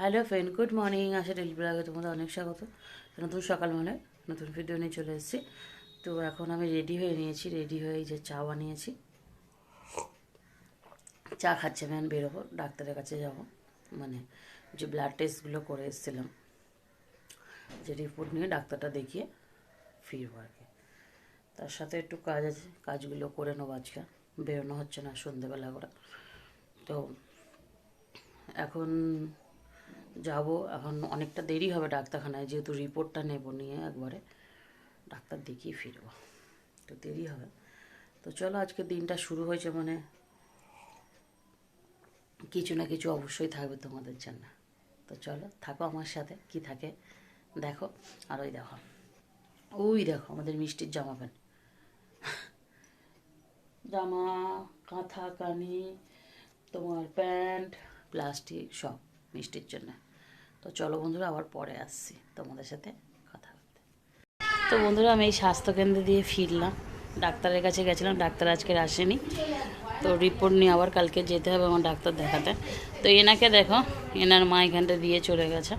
Hello friend good morning Asha daily ব্লগে তোমাদের অনেক স্বাগত। নতুন সকাল মানে নতুন ভিডিও নিয়ে চলে এসেছি। তো এখন আমি রেডি হয়ে নিয়েছি রেডি হয়ে যে চা বানিয়েছি। চা খাচ্ছে আমি বেরোবো, ডাক্তারের কাছে যাব। মানে যে ব্লাড টেস্টগুলো করে এসেছিলাম। যে রিপোর্ট নিয়ে ডাক্তারটা দেখিয়ে ফিরবো আর কি। তার সাথে একটু কাজ আছে, কাজগুলো করে নেব আজকে। বেরোনো হচ্ছে না সন্ধেবেলা করে। তো এখন যাব, এখন অনেকটা দেরি হবে ডাক্তারখানায়, যেহেতু রিপোর্টটা নেব নিয়ে একবারে। ডাক্তার দেখিয়ে ফিরবো, তো দেরি হবে। তো চলো, আজকে দিনটা শুরু হয়েছে মানে কিছু না কিছু অবশ্যই থাকবে তোমাদের জন্য। তো চলো, থাকো আমার সাথে, কি থাকে, দেখো, আর ওই দেখো। ওই দেখো, আমাদের মিষ্টির জামা প্যান্ট। জামা, কাঁথা, কানি, তোমার প্যান্ট, প্লাস্টিক, সব মিষ্টির জন্য। তো চলো বন্ধুরা, আবার পরে আসছি তোমাদের সাথে কথা বলতে। তো বন্ধুরা, আমি এই স্বাস্থ্যকেন্দ্রে দিয়ে ফিরলাম। ডাক্তারের কাছে গেছিলাম, ডাক্তার আজকে আসেনি। তো রিপোর্ট নিয়ে আবার কালকে যেতে হবে আমার ডাক্তার দেখাতে। তো এনাকে দেখো, এনার মা এখানটা দিয়ে চলে গেছে।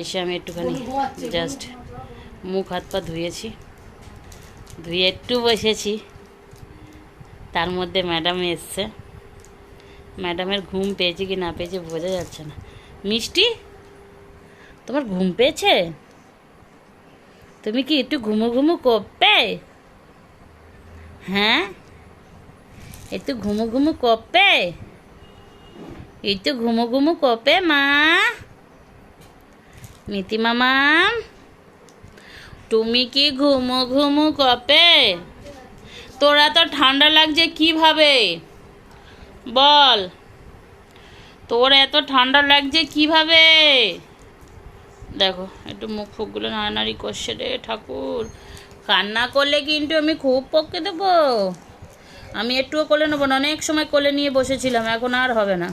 এসে আমি একটুখানি জাস্ট মুখ, হাত, পা ধুয়েছি। ধুয়ে একটু বসেছি। তার মধ্যে ম্যাডাম এসছে। ম্যাডামের ঘুম পেয়েছে কি না পেয়েছে বোঝা যাচ্ছে না। মিষ্টি? তোমার ঘুম পেয়েছে? তুমি কি একটু ঘুমো ঘুমো করবে? হ্যাঁ? একটু ঘুমো ঘুমো করবে? একটু ঘুমো ঘুমো করবে, মা? মিতি মামা? তুমি কি ঘুমো ঘুমো কপে তোরা তো ঠান্ডা লাগছে কীভাবে? বল। তোর এত ঠান্ডা লাগছে কীভাবে? দেখো, একটু মুখ ফুকগুলো নাড়ানাড়ি করছে রে ঠাকুর। কান্না করলে কিন্তু আমি খুব পক্ষে দেবো। আমি একটুও কোলে নেব না, অনেক সময় কোলে নিয়ে বসেছিলাম, এখন আর হবে না।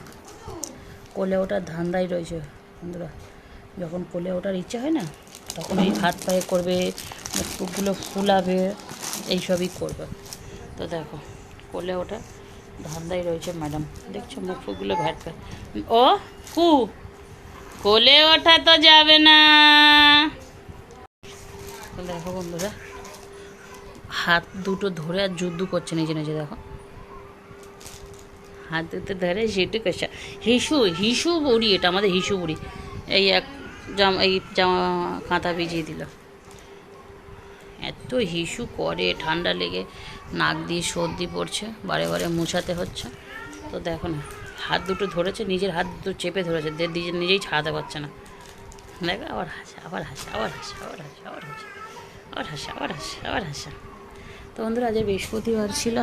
কোলে ওঠার ধান্দাই রয়েছে, বন্ধুরা। যখন কোলে ওঠার ইচ্ছা হয় না, তখন এই হাত পায়ে করবে, মুখ টুকগুলো ফুলাবে, এইসবই করবে। তো দেখো, কোলে ওটা ধান্দাই রয়েছে, ম্যাডাম। দেখছ মুখ ফুকগুলো ভ্যাট। ও, ফু। কোলে ওঠা তো যাবে না। দেখো বন্ধুরা, হাত দুটো ধরে আর যুদ্ধ করছে নিজে নিজে, দেখো। হাত দুটো ধরে সেটু করছে। হিসু হিসু বুড়ি এটা, আমাদের হিসু বুড়ি। এই এক জামা, এই জামা কাঁথা ভিজিয়ে দিল। এত হিসু করে, ঠান্ডা লেগে, নাক দিয়ে সর্দি পড়ছে, বারে বারে মুছাতে হচ্ছে। তো দেখো না। হাত দুটো ধরেছে, নিজের হাত দুটো চেপে ধরেছে দিয়ে নিজেই ছাড়াতে পারছে না। দেখ, আবার হাসে আবার হাসে আবার হাসে আবার হাসে আবার হাসে আবার হাসে আবার হাসে আবার হাসে। তো বন্ধুরা, আজ বৃহস্পতিবার ছিল।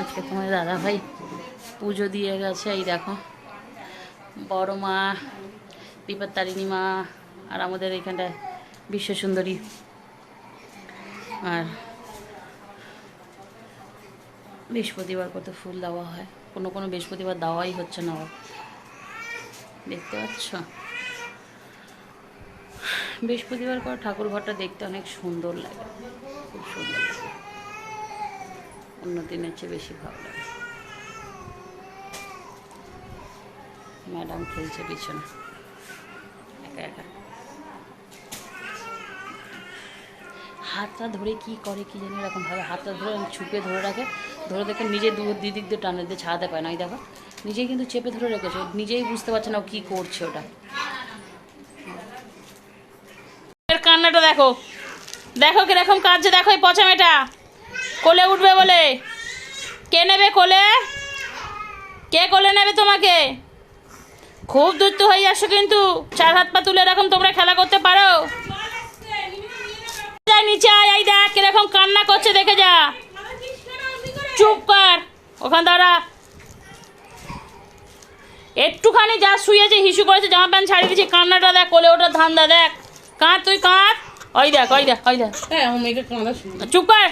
আজকে তোমার দাদা ভাই পুজো দিয়ে গেছে, এই দেখো। বড় মা বিপত্তারিণী মা, আর আমাদের এখানটায় বিশ্বসুন্দরী। আর বৃহস্পতিবার কত ফুল দেওয়া হয়। কোনো কোনো বৃহস্পতিবার দেওয়াই হচ্ছে না। আবার দেখতে পাচ্ছ? বৃহস্পতিবার করে ঠাকুর ঘরটা দেখতে অনেক সুন্দর লাগে। খুব সুন্দর লাগে। অন্য দিনের চেয়ে বেশি ভালো লাগে। ম্যাডাম খেলছে পিছনে। একা একা। হাতটা ধরে কি করে কি জানি এরকম ভাবে হাতটা ধরে ছুপে ধরে রাখে। ধরে দেখে, নিজে দু দিক দিয়ে টানে দিয়ে ছাড়াতে পায় না, এই দেখো। নিজেই কিন্তু চেপে ধরে রেখেছে, নিজেই বুঝতে পারছে না ও কী করছে ওটা। কান্নাটা দেখো। দেখো কীরকম কাঁদছে, দেখো এই পচা মেয়েটা। কোলে উঠবে বলে। কে নেবে কোলে? কে কোলে নেবে তোমাকে? খুব দূরত্ব হয়ে আসছো কিন্তু, চার হাত পা তুলে এরকম তোমরা খেলা করতে পারো? নিচে আয়, এই দেখ কীরকম কান্না করছে দেখে যা চুপ কর ওখান দাঁড়া। একটুখানি যা শুয়েছে হিসু করেছে জামা প্যান্ট ছাড়িয়ে দিয়েছে কান্নাটা দেখ কোলে ওঠার ধান্দা দেখ। কাঁদ তুই কাঁদ। ওই দেখ ওই দেখ ওই দেখ। হ্যাঁ চুপ কর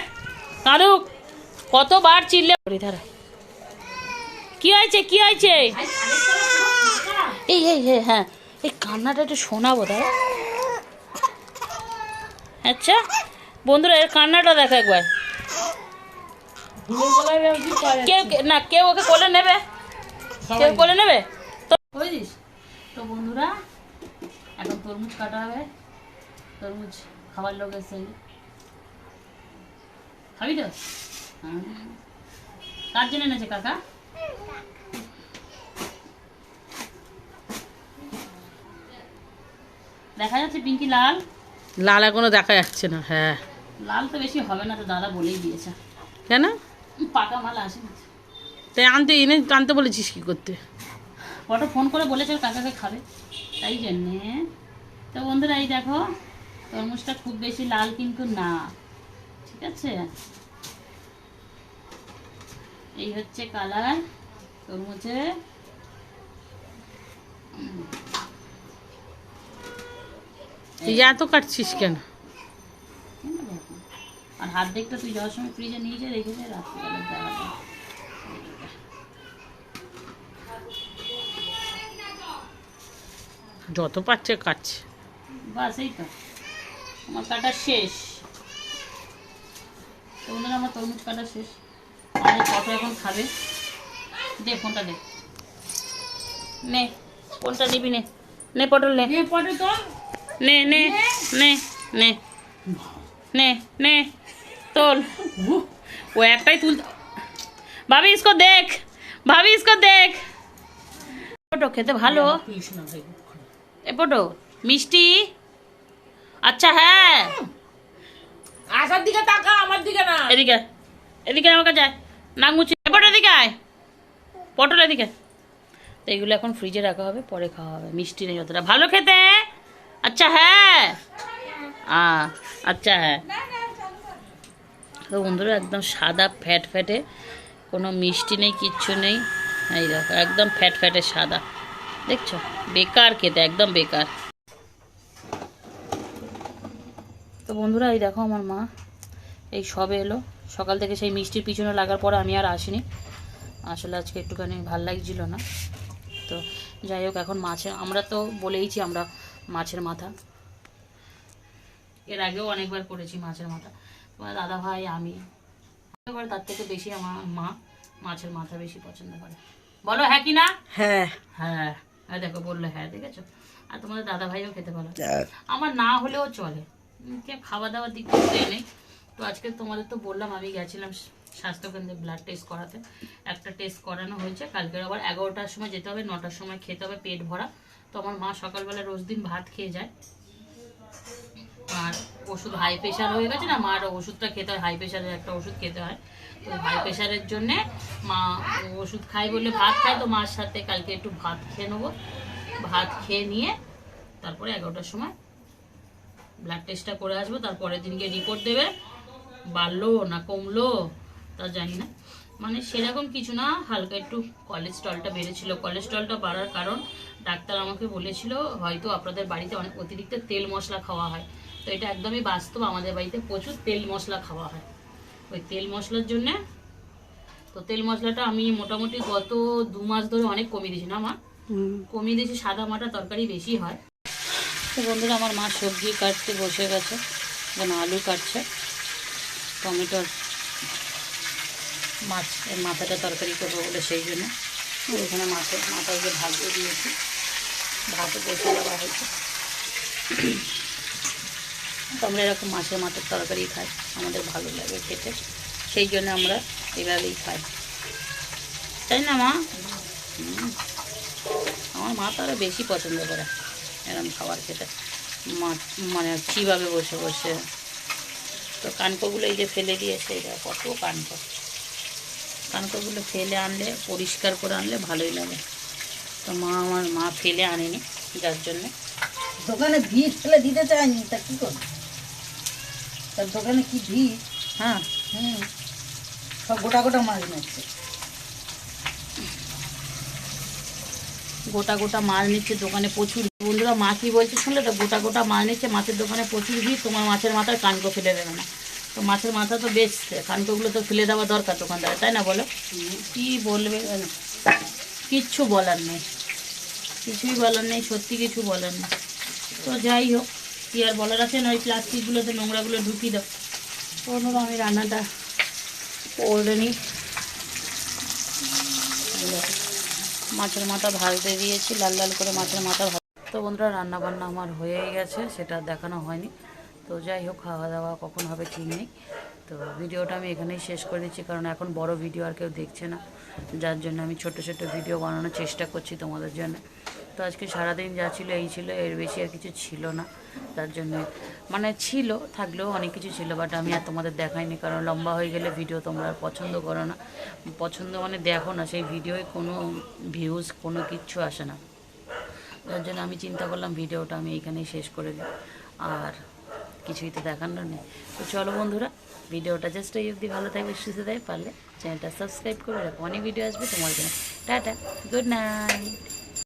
কাঁদুক। কতবার চিল্লে করি ধারা কি হয়েছে কি হয়েছে? এই এই এই, হ্যাঁ। এই কান্নাটা একটু শোনাবো দাদা আচ্ছা বন্ধুরা এর কান্নাটা দেখো একবার। কেউ না কেউ ওকে কোলে নেবে? কেউ কোলে নেবে? তো বুঝিস তো বন্ধুরা এখন তরমুজ কাটা হবে। তরমুজ খাবার লোক এসে খাবি তো? কার জন্য এনেছে কাকা? দেখা যাচ্ছে পিঙ্কি লাল। লাল এখনও দেখা যাচ্ছে না হ্যাঁ। লাল তো বেশি হবে না তো দাদা বলেই দিয়েছে। কেন? পাকা মাল আসে তাই আনতে এনে আনতে বলেছিস কি করতে? ফটো ফোন করে বলেছে কাকাকে খাবে। তাই জন্যে। তো বন্ধুরা এই দেখো তরমুজটা খুব বেশি লাল কিন্তু না। ঠিক আছে? এই হচ্ছে কালার তরমুজে তুই এত কাটছিস কেন? আর হাত দেখতে তুই যাওয়ার সময় ফ্রিজে নিয়ে যে রেখেছে রাত্রিবেলা দেওয়াটা যত পাচ্ছে কাটছে। বাস এই তো। আমার কাটা শেষ। তো বন্ধুরা আমার তরমুজ কাটা শেষ। আমাদের কত এখন খাবে। দে ফোনটা দে। নে ফোনটা নিবি নে। নে পটল নে নে নে। নে নে নে নে। তোল ও একটাই তুল ভাবি ইসকো দেখ। ভাবি ইসকো দেখ। পটো খেতে ভালো। এ পটো মিষ্টি? আচ্ছা হ্যাঁ। আসার দিকে তাকা আমার দিকে না। এদিকে এদিকে আমার কাছে নাঙ্গুচি পটো এদিকে আয়। পটল এদিকে। তো এগুলো এখন ফ্রিজে রাখা হবে পরে খাওয়া হবে। মিষ্টি নেই যতটা ভালো খেতে? আচ্ছা হ্যাঁ। আচ্ছা হ্যাঁ। তো বন্ধুরা, একদম সাদা ফ্যাট ফ্যাটে কোনো মিষ্টি নেই, কিচ্ছু নেই। এই দেখো, একদম ফ্যাট ফ্যাটে সাদা। দেখছ? বেকার খেতে, একদম বেকার। তো বন্ধুরা, এই দেখো আমার মা, এই সবে এলো। সকাল থেকে সেই মিষ্টির পিছনে লাগার পরে আমি আর আসিনি। আসলে আজকে একটুখানি ভালো লাগছিল না। তো যাই হোক, এখন মাছের আমরা তো বলেইছি আমরা মাছের মাথা। এর আগেও অনেকবার করেছি মাছের মাথা। তোমার দাদা ভাই আমি এবার তার থেকে বেশি আমার মা মাছের মাথা বেশি পছন্দ করে। বলো হ্যাঁ কি না? হ্যাঁ। হ্যাঁ। হ্যাঁ দেখো বলল হ্যাঁ দেখেছ আর তোমাদের দাদা ভাইও খেতে ভালো আমার না হলেও চলে। খাওয়া দাওয়ার দিক থেকে নেই। তো আজকে তোমাদের তো বললাম আমি গেছিলাম স্বাস্থ্যকেন্দ্রে ব্লাড টেস্ট করাতে। একটা টেস্ট করানো হয়েছে। কালকে আবার এগারোটার সময় যেতে হবে নটার সময় খেতে হবে পেট ভরা। তো আমার মা সকালবেলা রোজ দিন ভাত খেয়ে যায়। আর ওষুধ হাই প্রেশার হয়ে গেছে না, মার ওষুধটা খেতে হয় হাই প্রেশারের একটা ওষুধ খেতে হয়। তো হাই প্রেশারের জন্যে মা ওষুধ খাই বলে ভাত খায়, তো মার সাথে কালকে একটু ভাত খেয়ে নেব। ভাত খেয়ে নিয়ে তারপরে এগারোটার সময় ব্লাড টেস্টটা করে আসব, তারপরের দিনকে রিপোর্ট দেবে। বাড়লো না কমলো তা জানি না। মানে সেরকম কিছু না, হালকা একটু কোলেস্ট্রলটা বেড়েছিল। কোলেস্ট্রলটা বাড়ার কারণ ডাক্তার আমাকে বলেছিল, হয়তো আপনাদের বাড়িতে অনেক অতিরিক্ত তেল মশলা খাওয়া হয়। তো এটা একদমই বাস্তব। আমাদের বাড়িতে প্রচুর তেল মশলা খাওয়া হয়। ওই তেল মশলার জন্যে তো তেল মশলাটা আমি মোটামুটি গত দু মাস ধরে অনেক কমিয়ে দিয়েছি না মা? কমিয়ে দিয়েছি সাদা মাটা তরকারি বেশি হয়। তো বন্ধুরা আমার মা সবজি কাটতে বসে গেছে যেন আলু কাটছে টমেটোর মাছ এর মাথাটা তরকারি করব বলে সেই জন্য। ওখানে মাছের মাথায় যে ভাত দিয়ে দিয়েছি ভাতও বসে দেওয়া হয়েছে। তো আমরা এরকম মাছের মাথার তরকারি খাই, আমাদের ভালো লাগে খেতে। সেই জন্য আমরা এভাবেই খাই। তাই না, মা? আমার মা তো আরও বেশি পছন্দ করে এরকম খাবার খেতে। মা মানে কীভাবে বসে বসে। তো কানকোগুলো এই যে ফেলে দিয়েছে এটা কত কানকো। কানকোগুলো ফেলে আনলে, পরিষ্কার করে আনলে ভালোই লাগে। তো মা আমার, মা ফেলে আনেনি, যার জন্যে। দোকানে ভিড় ফেলে দিতে চায়নি, তা কী করব? তার দোকানে কি ভিড়? হ্যাঁ হুম। সব গোটা গোটা মাছ নিচ্ছে। গোটা গোটা মাছ নিচ্ছে দোকানে প্রচুর বন্ধুরা মা কি বলছে শুনলে? তো গোটা গোটা মাল নিচ্ছে মাছের দোকানে প্রচুর ভিড় তোমার মাছের মাথায় কানকো ফেলে দেবে না। তো মাছের মাথা তো বেশ কানকোগুলো তো ফেলে দেওয়া দরকার দোকানদারে তাই না বলো? কি বলবে কিচ্ছু বলার নেই। কিছুই বলার নেই সত্যি কিছু বলার নেই। তো যাই হোক কি আর বলার আছে না, ওই প্লাস্টিকগুলোতে নোংরাগুলো ঢুকিয়ে দাও। বন্ধুরা আমি রান্নাটা করে নিই। মাছের মাথা ভাজতে দিয়েছি, লাল লাল করে মাছের মাথা ভাজ তো বন্ধুরা রান্না বান্না আমার হয়েই গেছে, সেটা দেখানো হয়নি। তো যাই হোক, খাওয়া দাওয়া কখন হবে ঠিক নেই। তো ভিডিওটা আমি এখানেই শেষ করে দিচ্ছি, কারণ এখন বড় ভিডিও আর কেউ দেখছে না। যার জন্য আমি ছোট ছোট ভিডিও বানানোর চেষ্টা করছি তোমাদের জন্য। তো আজকে সারাদিন যা ছিল এই ছিল, এর বেশি আর কিছু ছিল না, তার জন্য। মানে ছিল, থাকলেও অনেক কিছু ছিল বাট আমি আর তোমাদের দেখাইনি, কারণ লম্বা হয়ে গেলে ভিডিও তোমরা আর পছন্দ করো না। পছন্দ মানে দেখো না, সেই ভিডিওয় কোনো ভিউজ কোনো কিচ্ছু আসে না। যার জন্য আমি চিন্তা করলাম ভিডিওটা আমি এইখানেই শেষ করে দিই। আর কিছুই তো দেখানোর নেই। তো চলো বন্ধুরা ভিডিওটা জাস্ট এই অবধি ভালো থাকবে, সুস্থ থাকবে, পারলে চ্যানেলটা সাবস্ক্রাইব করে রাখো। অনেক ভিডিও আসবে তোমার জন্য। Tata good night